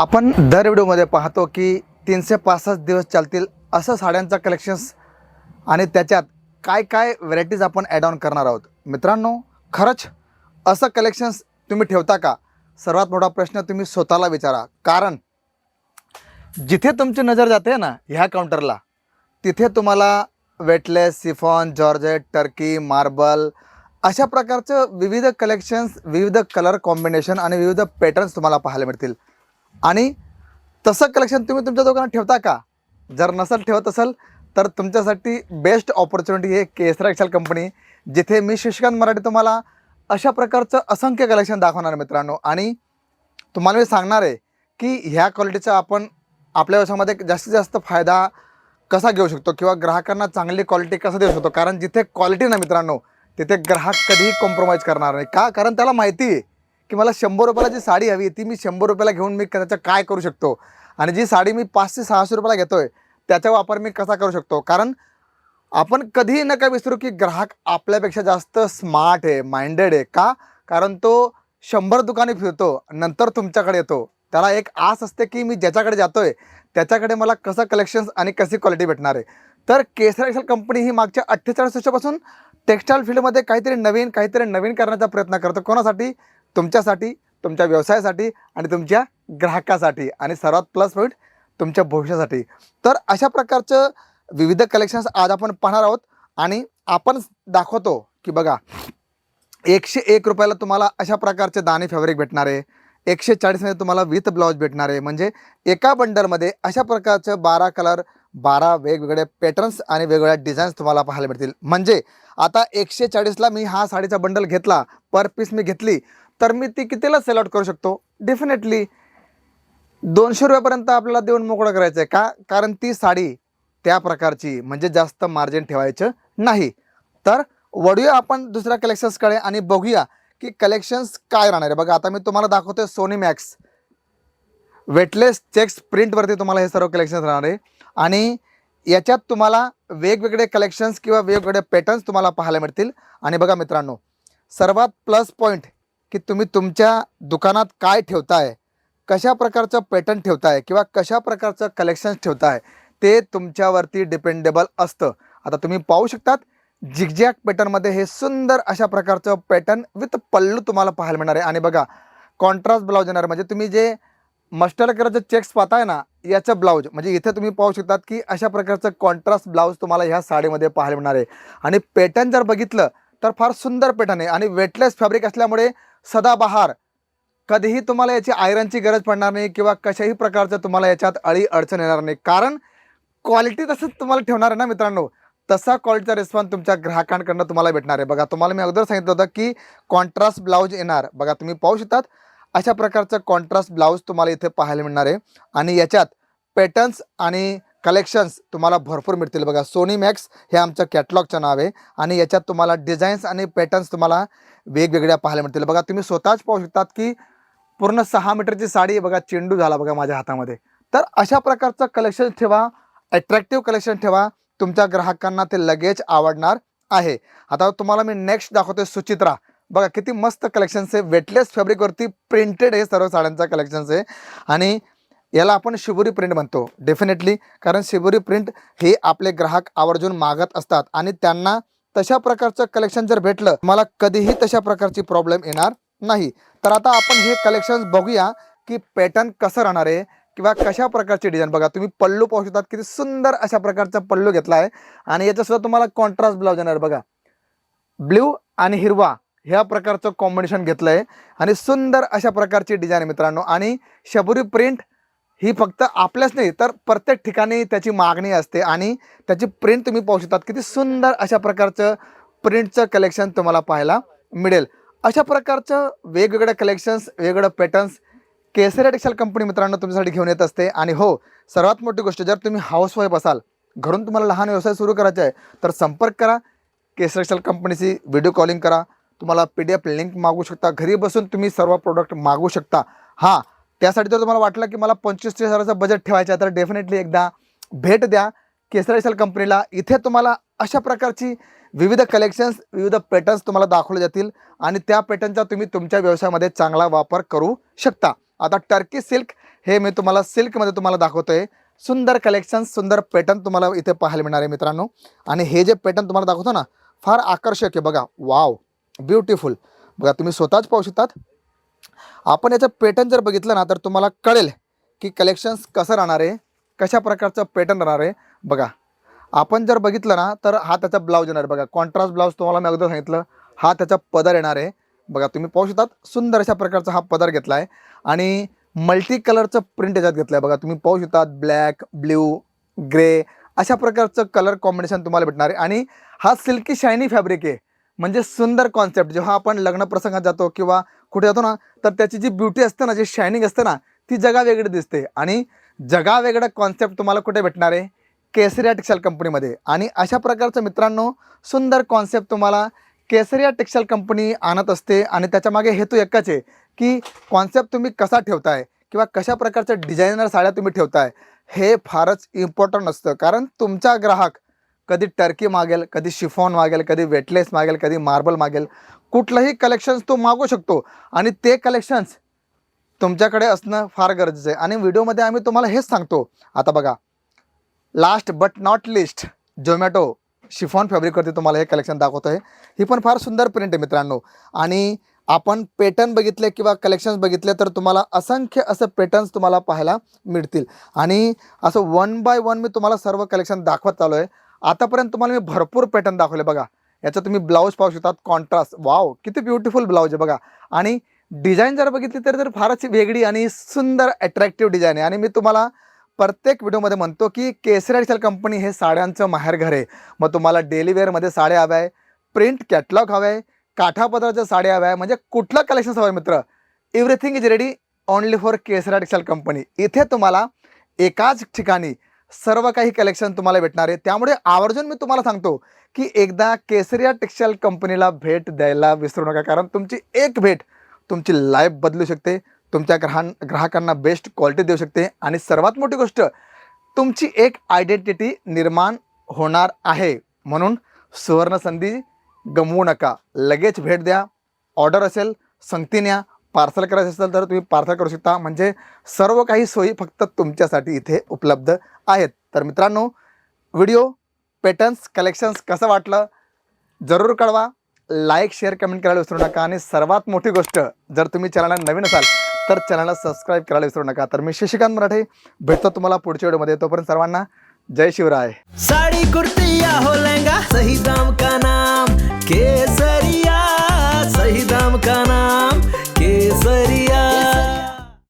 आपण दर व्हिडिओमध्ये पाहतो की तीनशे पासष्ट दिवस चालतील असं साड्यांचा कलेक्शन्स आणि त्याच्यात काय काय व्हरायटीज आपण ॲड ऑन करणार आहोत. मित्रांनो खरंच असं कलेक्शन्स तुम्ही ठेवता का? सर्वात मोठा प्रश्न तुम्ही स्वतःला विचारा. कारण जिथे तुमची नजर जाते ना ह्या काउंटरला तिथे तुम्हाला weightless chiffon georgette Turkey marble अशा प्रकारचं विविध कलेक्शन्स विविध कलर कॉम्बिनेशन आणि विविध पॅटर्न्स तुम्हाला पाहायला मिळतील. आणि तसं कलेक्शन तुम्ही तुमच्या दुकानात ठेवता का? जर नसेल ठेवत असाल तर तुमच्यासाठी बेस्ट ऑपॉर्च्युनिटी हे केसरा एक्सेल कंपनी जिथे मी शशिकांत मराठी तुम्हाला अशा प्रकारचं असंख्य कलेक्शन दाखवणार मित्रांनो. आणि तुम्हाला मी सांगणार आहे की ह्या क्वालिटीचा आपण आपल्या व्यवसायामध्ये जास्तीत जास्त फायदा कसा घेऊ शकतो किंवा ग्राहकांना चांगली क्वालिटी कसं देऊ शकतो? कारण जिथे क्वालिटी ना मित्रांनो तिथे ग्राहक कधीही कॉम्प्रोमाइज करणार नाही. का? कारण त्याला माहिती आहे. की मला शंभर रुपयाला जी साडी हवी आहे ती मी शंभर रुपयाला घेऊन मी त्याचं काय करू शकतो? आणि जी साडी मी पाचशे सहाशे रुपयाला घेतोय त्याचा वापर मी कसा करू शकतो? कारण आपण कधीही नका विसरू की ग्राहक आपल्यापेक्षा जास्त स्मार्ट आहे माइंडेड आहे. का? कारण तो शंभर दुकाने फिरतो नंतर तुमच्याकडे येतो. त्याला एक आस असते की मी ज्याच्याकडे जातोय त्याच्याकडे मला कसं कलेक्शन्स आणि कशी क्वालिटी भेटणार आहे? तर केसर एक्सेल कंपनी ही मागच्या अठ्ठेचाळीस वर्षापासून टेक्स्टाईल फील्डमध्ये काहीतरी नवीन काहीतरी नवीन करण्याचा प्रयत्न करतो. कोणासाठी? तुमच्यासाठी तुमच्या व्यवसायासाठी आणि तुमच्या ग्राहकासाठी आणि सर्वात प्लस पॉईंट तुमच्या भविष्यासाठी. तर अशा प्रकारचं विविध कलेक्शन्स आज आपण पाहणार आहोत आणि आपण दाखवतो की बघा एकशे एक रुपयाला तुम्हाला अशा प्रकारचे दाणे फॅब्रिक भेटणार आहे. एकशे चाळीसमध्ये तुम्हाला विथ ब्लाऊज भेटणार आहे. म्हणजे एका बंडलमध्ये अशा प्रकारचं बारा कलर बारा वेगवेगळे पॅटर्न्स आणि वेगवेगळ्या डिझाईन्स तुम्हाला पाहायला मिळतील. म्हणजे आता एकशे चाळीसला मी हा साडीचा बंडल घेतला पर पीस मी घेतली तर मी ती कितीला सेल आउट करू शकतो? डेफिनेटली दोनशे रुपयापर्यंत आपल्याला देऊन मोकळं करायचं आहे का? कारण ती साडी त्या प्रकारची म्हणजे जास्त मार्जिन ठेवायचं नाही. तर वळूया आपण दुसऱ्या कलेक्शन्सकडे आणि बघूया की कलेक्शन्स काय राहणार आहे. बघा आता मी तुम्हाला दाखवतोय सोनी मॅक्स वेटलेस चेक्स प्रिंटवरती तुम्हाला हे सर्व कलेक्शन्स राहणार आहे. आणि याच्यात तुम्हाला वेगवेगळे कलेक्शन्स किंवा वेगवेगळे पॅटर्न्स तुम्हाला पाहायला मिळतील. आणि बघा मित्रांनो सर्वात प्लस पॉईंट की तुम्ही तुमच्या दुकानात काय ठेवताय? कशा प्रकारचं पॅटर्न ठेवताय? किंवा कशा प्रकारचं कलेक्शन्स ठेवताय? ते तुमच्यावरती डिपेंडेबल असतं. आता तुम्ही पाहू शकतात जिगजॅक पॅटर्नमध्ये हे सुंदर अशा प्रकारचं पॅटर्न विथ पल्लू तुम्हाला पाहायला मिळणार आहे. आणि बघा कॉन्ट्रास्ट ब्लाऊज येणार म्हणजे तुम्ही जे मस्टर्ड कलरचं चेक्स पाहताय ना याचं ब्लाऊज म्हणजे इथे तुम्ही पाहू शकतात की अशा प्रकारचं कॉन्ट्रास्ट ब्लाऊज तुम्हाला ह्या साडीमध्ये पाहायला मिळणार आहे. आणि पॅटर्न जर बघितलं तर फार सुंदर पॅटर्न आहे. आणि वेटलेस फॅब्रिक असल्यामुळे सदाबहार. कधीही तुम्हाला याची आयरनची गरज पडणार नाही किंवा कशाही प्रकारचं तुम्हाला याच्यात अळी अडचण येणार नाही. कारण क्वालिटी तसंच तुम्हाला ठेवणार आहे ना मित्रांनो? तसा क्वालिटीचा रिस्पॉन्स तुमच्या ग्राहकांकडनं तुम्हाला भेटणार आहे. बघा तुम्हाला मी अगोदर सांगितलं होतं की कॉन्ट्रास्ट ब्लाऊज येणार. बघा तुम्ही पाहू शकतात अशा प्रकारचं कॉन्ट्रास्ट ब्लाऊज तुम्हाला इथे पाहायला मिळणार आहे. आणि याच्यात पॅटर्न्स आणि कलेक्शन्स तुम्हाला भरपूर मिळतील. बघा सोनी मॅक्स हे आमचं कॅटलॉगचं नाव आहे आणि याच्यात तुम्हाला डिझाईन्स आणि पॅटर्न्स तुम्हाला वेगवेगळ्या पाहायला मिळतील. बघा तुम्ही स्वतःच पाहू शकतात की पूर्ण सहा मीटरची साडी बघा चेंडू झाला बघा माझ्या हातामध्ये. तर अशा प्रकारचं कलेक्शन ठेवा अट्रॅक्टिव्ह कलेक्शन ठेवा. तुमच्या ग्राहकांना ते लगेच आवडणार आहे. आता तुम्हाला मी नेक्स्ट दाखवतोय सुचित्रा. बघा किती मस्त कलेक्शन्स आहे. वेटलेस फॅब्रिकवरती प्रिंटेड आहे सर्व साड्यांचा कलेक्शन्स आहे. आणि याला आपण शिबोरी प्रिंट म्हणतो. डेफिनेटली कारण शिबोरी प्रिंट हे आपले ग्राहक आवर्जून मागत असतात आणि त्यांना तशा प्रकारचं कलेक्शन जर भेटलं मला कधीही तशा प्रकारची प्रॉब्लेम येणार नाही. तर आता आपण हे कलेक्शन्स बघूया की पॅटर्न कसं राहणार आहे किंवा कशा प्रकारची डिझाईन बघा तुम्ही पल्लू पाहू शकतात किती सुंदर अशा प्रकारचा पल्लू घेतला आहे आणि याच्यासुद्धा तुम्हाला कॉन्ट्रास्ट ब्लाऊज येणार बघा ब्ल्यू आणि हिरवा ह्या प्रकारचं कॉम्बिनेशन घेतलं आहे आणि सुंदर अशा प्रकारची डिझाईन मित्रांनो. आणि शबुरी प्रिंट ही फक्त आपल्याच नाही तर प्रत्येक ठिकाणी त्याची मागणी असते आणि त्याची प्रिंट तुम्ही पाहू शकतात. किती सुंदर अशा प्रकारचं प्रिंटचं कलेक्शन तुम्हाला पाहायला मिळेल. अशा प्रकारचं वेगवेगळ्या कलेक्शन्स वेगवेगळ्या पॅटर्न्स केसरी टेक्सटाईल कंपनी मित्रांनो तुमच्यासाठी घेऊन येत असते. आणि हो सर्वात मोठी गोष्ट जर तुम्ही हाऊसवाईफ असाल घरून तुम्हाला लहान व्यवसाय सुरू करायचा आहे तर संपर्क करा. केसरी टेक्सटाईल कंपनीची व्हिडिओ कॉलिंग करा. तुम्हाला पी डी एफ लिंक मागू शकता. घरी बसून तुम्ही सर्व प्रोडक्ट मागू शकता. हां त्यासाठी जर तुम्हाला वाटलं की मला पंचवीस तीस हजाराचं बजेट ठेवायचं आहे तर डेफिनेटली एकदा भेट द्या. केसरी टेक्सटाईल कंपनीला इथे तुम्हाला अशा प्रकारची विविध कलेक्शन्स विविध पॅटर्न्स तुम्हाला दाखवले जातील आणि त्या पॅटर्नचा तुम्ही तुमच्या व्यवसायामध्ये चांगला वापर करू शकता. आता टर्की सिल्क हे मी तुम्हाला सिल्कमध्ये तुम्हाला दाखवतो आहे सुंदर कलेक्शन्स सुंदर पॅटर्न तुम्हाला इथे पाहायला मिळणार आहे मित्रांनो. आणि हे जे पॅटर्न तुम्हाला दाखवतो ना फार आकर्षक आहे बघा. वाव ब्युटिफुल बघा तुम्ही स्वतःच पाहू शकतात. आपण याचं पॅटर्न जर बघितलं ना तर तुम्हाला कळेल की कलेक्शन्स कसं राहणार आहे कशा प्रकारचं पॅटर्न राहणार आहे. बघा आपण जर बघितलं ना तर हा त्याचा ब्लाऊज येणार आहे. बघा कॉन्ट्रास्ट ब्लाऊज तुम्हाला मी अगोदर सांगितलं हा त्याचा पदर येणार आहे. बघा तुम्ही पाहू शकतात सुंदर अशा प्रकारचा हा पदर घेतला आहे आणि मल्टी कलरचं प्रिंट याच्यात घेतलं आहे बघा तुम्ही पाहू शकतात ब्लॅक ब्ल्यू ग्रे अशा प्रकारचं कलर कॉम्बिनेशन तुम्हाला भेटणार आहे. आणि हा सिल्की शायनी फॅब्रिक आहे. म्हणजे सुंदर कॉन्सेप्ट जेव्हा आपण लग्न प्रसंगात जातो किंवा कुठे जातो ना तर त्याची जी ब्युटी असते ना जी शायनिंग असते ना ती जगा वेगळी दिसते. आणि जगा वेगळं कॉन्सेप्ट तुम्हाला कुठे भेटणार आहे? केसरिया टेक्सटाईल कंपनीमध्ये आणि अशा प्रकारचं मित्रांनो सुंदर कॉन्सेप्ट तुम्हाला केसरिया टेक्सटाईल कंपनी आणत असते. आणि त्याच्यामागे हेतू एकच आहे की कॉन्सेप्ट तुम्ही कसा ठेवताय किंवा कशा प्रकारच्या डिझायनर साड्या तुम्ही ठेवताय हे फारच इम्पॉर्टंट असतं. कारण तुमचा ग्राहक कधी टर्की मागेल कधी शिफॉन मागेल कधी वेटलेस मागेल कधी मार्बल मागेल कुठलंही कलेक्शन्स तो मागू शकतो. आणि ते कलेक्शन्स तुमच्याकडे असणं फार गरजेचं आहे. आणि व्हिडिओमध्ये आम्ही तुम्हाला हेच सांगतो. आता बघा last but not least Zomato chiffon फॅब्रिकवरती तुम्हाला हे कलेक्शन दाखवतो आहे ही पण फार सुंदर प्रिंट आहे मित्रांनो. आणि आपण पॅटर्न बघितले किंवा कलेक्शन्स बघितले तर तुम्हाला असंख्य असं पॅटर्न्स तुम्हाला पाहायला मिळतील. आणि असं वन बाय वन मी तुम्हाला सर्व कलेक्शन दाखवत चालू आहे आतापर्यंत तुम्हाला मी भरपूर पॅटर्न दाखवले बघा. याचं तुम्ही ब्लाऊज पाहू शकतात कॉन्ट्रास्ट वाव किती ब्युटिफुल ब्लाऊज आहे बघा. आणि डिझाईन जर बघितली तर तर फारच वेगळी आणि सुंदर अट्रॅक्टिव्ह डिझाईन आहे. आणि मी तुम्हाला प्रत्येक व्हिडिओमध्ये म्हणतो की केसरी टेक्सटाईल कंपनी हे साड्यांचं माहेरघर आहे. मग तुम्हाला डेली वेअरमध्ये साड्या हव्या आहे प्रिंट कॅटलॉग हवं आहे काठापदराच्या साड्या हव्या आहे. म्हणजे कुठलं कलेक्शन हवं आहे मित्र? Everything is ready only for Kesara textile company इथे तुम्हाला एकाच ठिकाणी सर्व काही कलेक्शन तुम्हाला भेटणार आहे. त्यामुळे आवर्जून मी तुम्हाला सांगतो की एकदा केसरिया टेक्सटाईल कंपनीला भेट द्यायला विसरू नका कारण तुमची एक भेट तुमची लाईफ बदलू शकते तुमच्या ग्राहन ग्राहकांना बेस्ट क्वालिटी देऊ शकते आणि सर्वात मोठी गोष्ट तुमची एक आयडेंटिटी निर्माण होणार आहे. म्हणून सुवर्णसंधी गमवू नका. लगेच भेट द्या. ऑर्डर असेल संगती न्या. पार्सल करायचं असेल तर तुम्ही पार्सल करू शकता. म्हणजे सर्व काही सोयी फक्त तुमच्यासाठी इथे उपलब्ध आहेत. तर मित्रांनो व्हिडिओ पॅटर्न्स कलेक्शन्स कसं वाटलं? जरूर कळवा. लाईक शेअर कमेंट करायला विसरू नका. आणि सर्वात मोठी गोष्ट जर तुम्ही चॅनलला नवीन असाल तर चॅनलला सबस्क्राईब करायला विसरू नका. तर मी शशिकांत मराठे भेटतो तुम्हाला पुढच्या व्हिडिओमध्ये तोपर्यंत सर्वांना जय शिवराय. साड़ी कुर्ती हो लहंगा सही दाम का नाम? केसरिया सही दाम का नाम? केसरिया